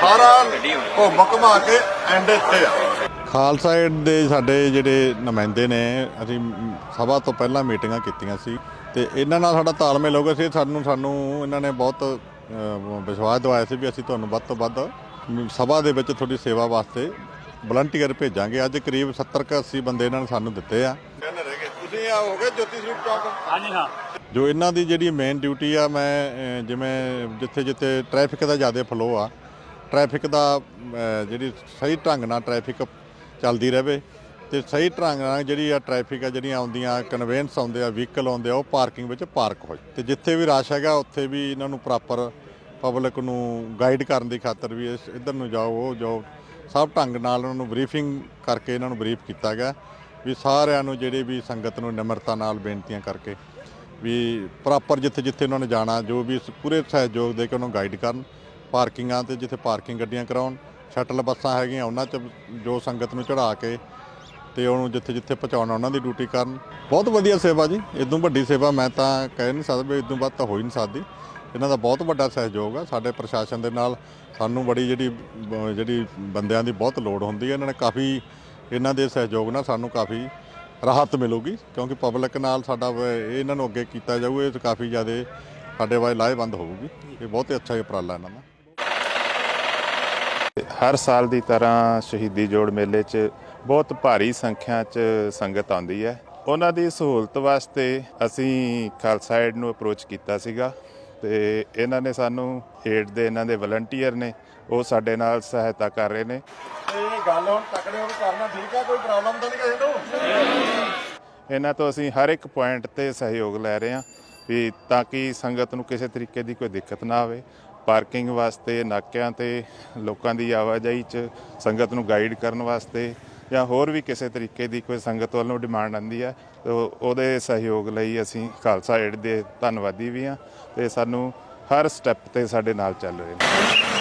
ਸਾਰਾ ਘੁੰਮ ਘੁਮਾ ਕੇ ਐਂਡ ਇੱਥੇ ਆ। ਖਾਲਸਾ ਏਡ ਦੇ ਸਾਡੇ ਜਿਹੜੇ ਨੁਮਾਇੰਦੇ ਨੇ ਅਸੀਂ ਸਭਾ ਤੋਂ ਪਹਿਲਾਂ ਮੀਟਿੰਗਾਂ ਕੀਤੀਆਂ ਸੀ ਤੇ ਇਹਨਾਂ ਨਾਲ ਸਾਡਾ ਤਾਲਮੇਲ ਹੋ ਗਿਆ ਸੀ। ਸਾਨੂੰ ਸਾਨੂੰ ਇਹਨਾਂ ਨੇ ਬਹੁਤ ਵਿਸ਼ਵਾਸ ਦਿਵਾਇਆ ਸੀ ਵੀ ਅਸੀਂ ਤੁਹਾਨੂੰ ਵੱਧ ਤੋਂ ਵੱਧ ਸਭਾ ਦੇ ਵਿੱਚ ਤੁਹਾਡੀ ਸੇਵਾ ਵਾਸਤੇ ਵਲੰਟੀਅਰ ਭੇਜਾਂਗੇ। ਅੱਜ ਕਰੀਬ 70 ਕੁ 80 ਬੰਦੇ ਇਹਨਾਂ ਨੇ ਸਾਨੂੰ ਦਿੱਤੇ ਆ। ਕਹਿੰਦੇ ਰਹਿ ਗਏ ਤੁਸੀਂ ਆ ਹੋ ਗਏ ਜੋਤੀ ਸਰੂਪ ਚੌਕ ਹਾਂਜੀ ਹਾਂ। ਜੋ ਇਹਨਾਂ ਦੀ ਜਿਹੜੀ ਮੇਨ ਡਿਊਟੀ ਆ ਮੈਂ ਜਿਵੇਂ ਜਿੱਥੇ ਜਿੱਥੇ ਟ੍ਰੈਫਿਕ ਦਾ ਜ਼ਿਆਦਾ ਫਲੋ ਆ ਟ੍ਰੈਫਿਕ ਦਾ ਜਿਹੜੀ ਸਹੀ ਢੰਗ ਨਾਲ ਟ੍ਰੈਫਿਕ ਚੱਲਦੀ ਰਹੇ ਤੇ ਸਹੀ ਢੰਗ ਨਾਲ ਜਿਹੜੀ ਆ ਟ੍ਰੈਫਿਕ ਆ, ਜਿਹੜੀਆਂ ਆਉਂਦੀਆਂ ਕਨਵੇਂਸ ਆਉਂਦੇ ਆ ਵਹੀਕਲ ਆਉਂਦੇ ਆ, ਉਹ ਪਾਰਕਿੰਗ ਵਿੱਚ ਪਾਰਕ ਹੋਏ। ਤੇ ਜਿੱਥੇ ਵੀ ਰਸ਼ ਹੈਗਾ, ਉੱਥੇ ਵੀ ਇਹਨਾਂ ਨੂੰ ਪ੍ਰੋਪਰ ਪਬਲਿਕ ਨੂੰ ਗਾਈਡ ਕਰਨ ਦੀ ਖਾਤਰ ਵੀ ਇਸ ਇੱਧਰ ਨੂੰ ਜਾਓ, ਉਹ ਜਾਓ। ਸਭ ਢੰਗ ਨਾਲ ਉਹਨਾਂ ਨੂੰ ਬਰੀਫਿੰਗ ਕਰਕੇ ਇਹਨਾਂ ਨੂੰ ਬਰੀਫ ਕੀਤਾ ਗਿਆ ਵੀ ਸਾਰਿਆਂ ਨੂੰ ਜਿਹੜੇ ਵੀ ਸੰਗਤ ਨੂੰ ਨਿਮਰਤਾ ਨਾਲ ਬੇਨਤੀਆਂ ਕਰਕੇ ਵੀ ਪ੍ਰੋਪਰ ਜਿੱਥੇ ਜਿੱਥੇ ਉਹਨਾਂ ਨੇ ਜਾਣਾ, ਜੋ ਵੀ ਪੂਰੇ ਸਹਿਯੋਗ ਦੇ ਕੇ ਉਹਨੂੰ ਗਾਈਡ ਕਰਨ। ਪਾਰਕਿੰਗਾਂ ਤੇ ਜਿੱਥੇ ਪਾਰਕਿੰਗ ਗੱਡੀਆਂ ਕਰਾਉਣ, ਸ਼ਟਲ ਬੱਸਾਂ ਹੈਗੀਆਂ ਉਹਨਾਂ 'ਚ ਜੋ ਸੰਗਤ ਨੂੰ ਚੜਾ ਕੇ ਤੇ ਉਹਨੂੰ ਜਿੱਥੇ ਜਿੱਥੇ ਪਹੁੰਚਾਉਣਾ ਉਹਨਾਂ ਦੀ ਡਿਊਟੀ ਕਰਨ। ਬਹੁਤ ਵਧੀਆ ਸੇਵਾ ਜੀ, ਇਦੋਂ ਵੱਡੀ ਸੇਵਾ ਮੈਂ ਤਾਂ ਕਹਿ ਨਹੀਂ ਸਕਦਾ ਵੀ ਇਦੋਂ ਵੱਧ ਤਾਂ ਹੋ ਹੀ ਨਹੀਂ ਸਕਦੀ। ਇਹਨਾਂ ਦਾ ਬਹੁਤ ਵੱਡਾ ਸਹਿਯੋਗ ਆ, ਸਾਡੇ ਪ੍ਰਸ਼ਾਸਨ ਦੇ ਨਾਲ ਸਾਨੂੰ ਬੜੀ ਜਿਹੜੀ ਜਿਹੜੀ ਬੰਦਿਆਂ ਦੀ ਬਹੁਤ ਲੋੜ ਹੁੰਦੀ ਹੈ। ਇਹਨਾਂ ਨੇ ਕਾਫੀ ਇਹਨਾਂ ਦੇ ਸਹਿਯੋਗ ਨਾਲ ਸਾਨੂੰ ਕਾਫੀ ਰਾਹਤ ਮਿਲੂਗੀ, ਕਿਉਂਕਿ ਪਬਲਿਕ ਨਾਲ ਸਾਡਾ ਇਹ ਇਹਨਾਂ ਨੂੰ ਅੱਗੇ ਕੀਤਾ ਜਾਊ, ਇਹ ਕਾਫੀ ਜ਼ਿਆਦਾ ਸਾਡੇ ਵਾਲੇ ਲਾਹੇਵੰਦ ਹੋਊਗੀ। ਇਹ ਬਹੁਤ ਹੀ ਅੱਛਾ ਉਪਰਾਲਾ ਇਹਨਾਂ ਦਾ। ਹਰ ਸਾਲ ਦੀ ਤਰ੍ਹਾਂ ਸ਼ਹੀਦੀ ਜੋੜ ਮੇਲੇ 'ਚ ਬਹੁਤ ਭਾਰੀ ਸੰਖਿਆ 'ਚ ਸੰਗਤ ਆਉਂਦੀ ਹੈ। ਉਹਨਾਂ ਦੀ ਸਹੂਲਤ ਵਾਸਤੇ ਅਸੀਂ ਖਾਲਸਾ ਏਡ ਨੂੰ ਅਪਰੋਚ ਕੀਤਾ ਸੀਗਾ ਤੇ ਇਹਨਾਂ ਨੇ ਸਾਨੂੰ ਏਡ ਦੇ ਇਹਨਾਂ ਦੇ ਵਲੰਟੀਅਰ ਨੇ ਉਹ ਸਾਡੇ ਨਾਲ ਸਹਾਇਤਾ ਕਰ ਰਹੇ ਨੇ। ਇਹ ਗੱਲ ਹੁਣ ਤਕੜੇ ਹੋ ਕੇ ਕਰਨਾ ਠੀਕ ਆ ਕੋਈ ਪ੍ਰੋਬਲਮ ਤਾਂ ਨਹੀਂ ਕਿਸੇ ਨੂੰ? ਇਹਨਾਂ ਤੋਂ ਅਸੀਂ ਹਰ ਇੱਕ ਪੁਆਇੰਟ ਤੇ ਸਹਿਯੋਗ ਲੈ ਰਹੇ ਹਾਂ ਵੀ ਤਾਂ ਕਿ ਸੰਗਤ ਨੂੰ ਕਿਸੇ ਤਰੀਕੇ ਦੀ ਕੋਈ ਦਿੱਕਤ ਨਾ ਆਵੇ। ਪਾਰਕਿੰਗ ਵਾਸਤੇ, ਨਾਕਿਆਂ ਤੇ, ਲੋਕਾਂ ਦੀ ਆਵਾਜਾਈ 'ਚ ਸੰਗਤ ਨੂੰ ਗਾਈਡ ਕਰਨ ਵਾਸਤੇ ਜਾਂ ਹੋਰ ਵੀ ਕਿਸੇ ਤਰੀਕੇ ਦੀ ਕੋਈ ਸੰਗਤ ਵੱਲੋਂ ਡਿਮਾਂਡ ਆਉਂਦੀ ਹੈ ਤੇ ਉਹਦੇ ਸਹਿਯੋਗ ਲਈ ਅਸੀਂ ਖਾਲਸਾ ਏਡ ਦੇ ਧੰਨਵਾਦੀ ਵੀ ਹਾਂ ਤੇ ਸਾਨੂੰ ਹਰ ਸਟੈਪ ਤੇ ਸਾਡੇ ਨਾਲ ਚੱਲ ਰਹੇ ਨੇ।